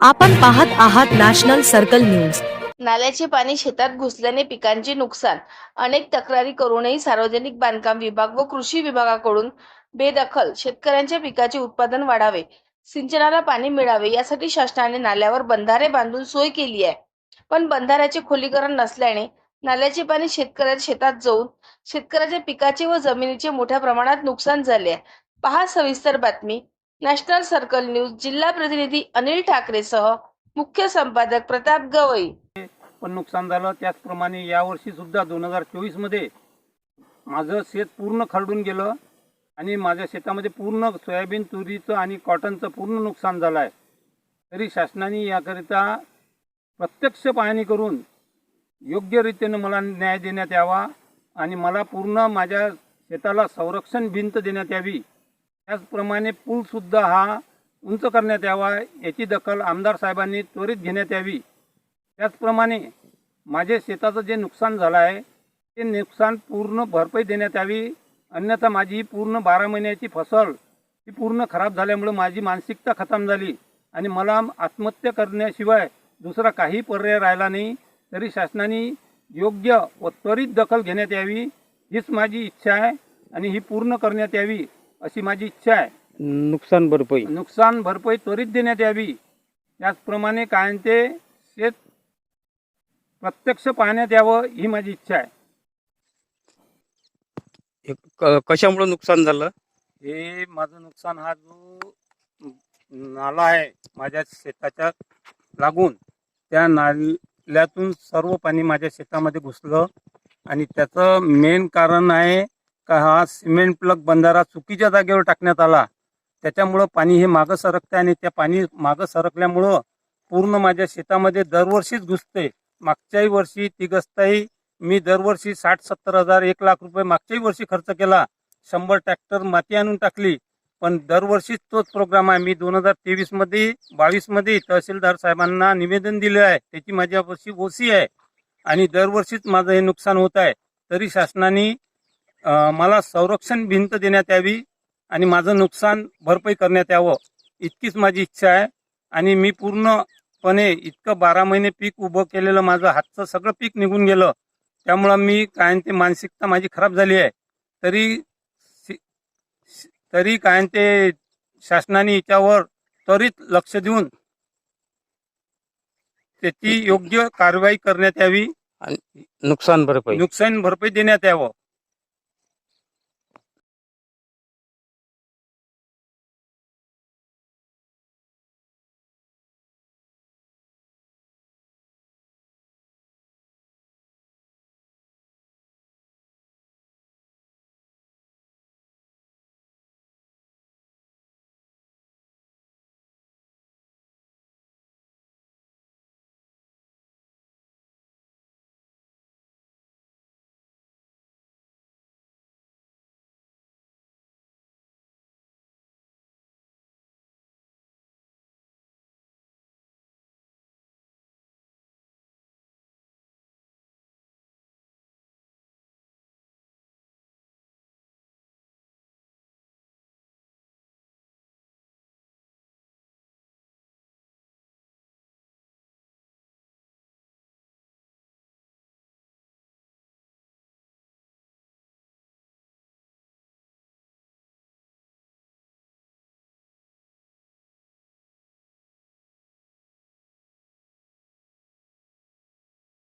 आपण पाहत आहात नॅशनल सर्कल न्यूज. नाल्याचे पाणी शेतात घुसल्याने पिकांचे नुकसान. अनेक तक्रारी करूनही सार्वजनिक बांधकाम विभाग व कृषी विभागाकडून बेदखल. शेतकऱ्यांच्या पिकाचे उत्पादन वाढावे सिंचनाला पाणी मिळावे यासाठी शासनाने नाल्यावर बंधारे बांधून सोय केली आहे. पण बंधाऱ्याचे खोलीकरण नसल्याने नाल्याचे पाणी शेतकऱ्याच्या शेतात जाऊन शेतकऱ्याच्या पिकाचे व जमिनीचे मोठ्या प्रमाणात नुकसान झाले आहे. पहा सविस्तर बातमी. नॅशनल सर्कल न्यूज जिल्हा प्रतिनिधी अनिल ठाकरेसह मुख्य संपादक प्रताप गवई. पण नुकसान झालं त्याचप्रमाणे यावर्षी सुद्धा दोन हजार चोवीसमध्ये माझं शेत पूर्ण खरडून गेलं आणि माझ्या शेतामध्ये पूर्ण सोयाबीन तुरीचं आणि कॉटनचं पूर्ण नुकसान झालं आहे तरी शासनाने याकरिता प्रत्यक्ष पाहणी करून योग्य रीतीनं मला न्याय देण्यात यावा आणि मला पूर्ण माझ्या शेताला संरक्षण भिंत देण्यात यावी. त्याचप्रमाणे पूलसुद्धा हा उंच करण्यात यावा याची दखल आमदार साहेबांनी त्वरित घेण्यात यावी. त्याचप्रमाणे माझे शेताचं जे नुकसान झालं आहे ते नुकसान पूर्ण भरपाई देण्यात यावी. अन्यथा माझी पूर्ण बारा महिन्याची फसल ही पूर्ण खराब झाल्यामुळे माझी मानसिकता खतम झाली आणि मला आत्महत्या करण्याशिवाय दुसरा काही पर्याय राहिला नाही. तरी शासनाने योग्य व त्वरित दखल घेण्यात यावी. हीच माझी इच्छा आहे आणि ही पूर्ण करण्यात यावी. अशी माझी इच्छा आहे. नुकसान भरपाई. नुकसान भरपाई त्वरित देण्यात यावी. त्याचप्रमाणे काय ते शेत प्रत्यक्ष पाहण्यात यावं ही माझी इच्छा आहे. हे क- कशामुळे नुकसान झालं? हे माझं नुकसान हा जो नाला आहे माझ्या शेताच्या लागून त्या नाल्यातून सर्व पाणी माझ्या शेतामध्ये घुसलं आणि त्याचं मेन कारण आहे का हा सिमेंट प्लग बंधारा चुकीच्या जागेवर टाकण्यात आला? त्याच्यामुळं पाणी हे मागं सरकते आणि त्या पाणी मागं सरकल्यामुळं पूर्ण माझ्या शेतामध्ये दरवर्षीच घुसते मागच्याही वर्षी तिघस्ताही मी दरवर्षी साठ सत्तर हजार एक लाख रुपये मागच्याही वर्षी खर्च केला. शंभर ट्रॅक्टर माती आणून टाकली. पण दरवर्षीच तोच प्रोग्राम आहे. मी दोन हजार तेवीसमध्ये बावीसमध्ये तहसीलदार साहेबांना निवेदन दिले आहे. त्याची माझ्यापाशी ओसी आहे. आणि दरवर्षीच माझं हे नुकसान होत आहे. तरी शासनाने मला संरक्षण भिंत देण्यात यावी आणि माझं नुकसान भरपाई करण्यात यावं इतकीच माझी इच्छा आहे. आणि मी पूर्णपणे इतकं बारा महिने पीक उभं केलेलं माझं हातचं सगळं पीक निघून गेलं त्यामुळं मी काय ते मानसिकता माझी खराब झाली आहे. तरी तरी काय ते शासनाने याच्यावर त्वरित लक्ष देऊन त्याची योग्य कारवाई करण्यात यावी. नुकसान भरपाई. नुकसान भरपाई देण्यात यावं.